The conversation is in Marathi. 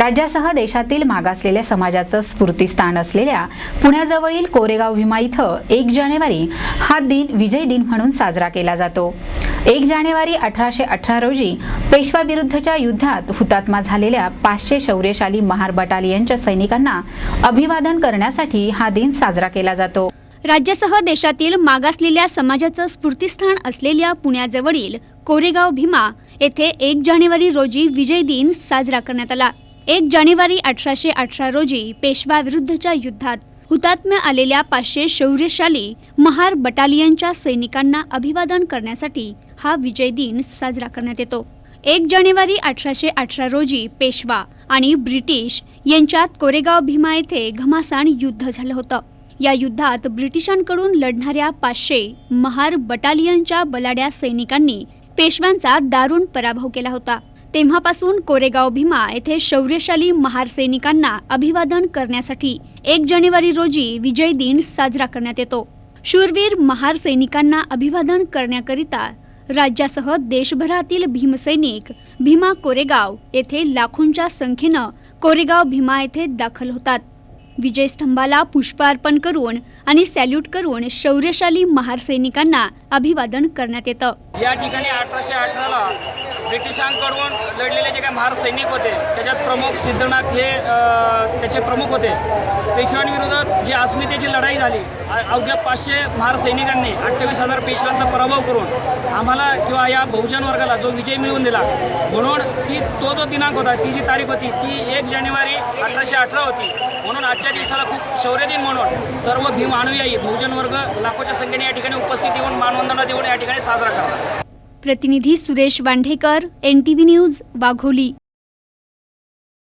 राज्यासह देशातील मागासलेल्या समाजाचं स्फूर्तीस्थान असलेल्या पुण्याजवळील कोरेगाव भीमा इथं एक जानेवारी हा दिन विजय दिन म्हणून साजरा केला जातो. एक जानेवारी अठराशे अठरा रोजी पेशवाविरुद्धच्या युद्धात हुतात्मा झालेल्या पाचशे शौर्यशाली महार बटालियनच्या सैनिकांना अभिवादन करण्यासाठी हा दिन साजरा केला जातो. राज्यासह देशातील मागासलेल्या समाजाचं स्फूर्तीस्थान असलेल्या पुण्याजवळील कोरेगाव भीमा येथे एक जानेवारी रोजी विजय दिन साजरा करण्यात आला. एक जानेवारी अठराशे अठरा रोजी पेशवाविरुद्धच्या युद्धात हुतात्म्य आलेल्या पाचशे शौर्यशाली महार बटालियनच्या सैनिकांना अभिवादन करण्यासाठी हा विजय दिन साजरा करण्यात येतो. एक जानेवारी अठराशे अठरा रोजी पेशवा आणि ब्रिटिश यांच्यात कोरेगाव भीमा येथे घमासान युद्ध झालं होतं. या युद्धात ब्रिटिशांकडून लढणाऱ्या पाचशे महार बटालियनच्या बलाड्या सैनिकांनी पेशव्यांचा दारुण पराभव केला होता. तेव्हापासून कोरेगाव भीमा येथे शौर्यशाली महारसैनिकांना अभिवादन करण्यासाठी एक जानेवारी रोजी विजय दिन साजरा करण्यात येतो. शूरवीर महार सैनिकांना अभिवादन करण्याकरिता राज्यासह देशभरातील भीमसैनिक भीमा कोरेगाव येथे लाखोंच्या संख्येनं कोरेगाव भीमा येथे दाखल होतात. विजय स्तंभाला पुष्पार्पण करून आणि सॅल्यूट करून शौर्यशाली महार सैनिकांना अभिवादन करण्यात येतं. या ठिकाणी अठराशे अठराला ब्रिटिशांकडून लढलेले जे काही महार सैनिक होते त्याच्यात प्रमुख सिद्धनाथ हे त्याचे प्रमुख होते. पेशव्यांविरोधात जी अस्मितेची लढाई झाली अवघ्या पाचशे महार सैनिकांनी अठ्ठावीस हजार पेशव्यांचा पराभव करून आम्हाला किंवा या बहुजन वर्गाला जो विजय मिळवून दिला म्हणून ती तो जो दिनांक होता ती जी तारीख होती ती एक जानेवारी अठराशे अठरा होती. म्हणून आजच्या दिवसाला खूप शौर्य दिन म्हणून सर्व भीम अनुयायी बहुजन वर्ग लाखोच्या संख्येने या ठिकाणी उपस्थित येऊन मानवंदना देऊन या ठिकाणी साजरा करतात. प्रतिनिधी Suresh Wandhekar N T V News Wagholi.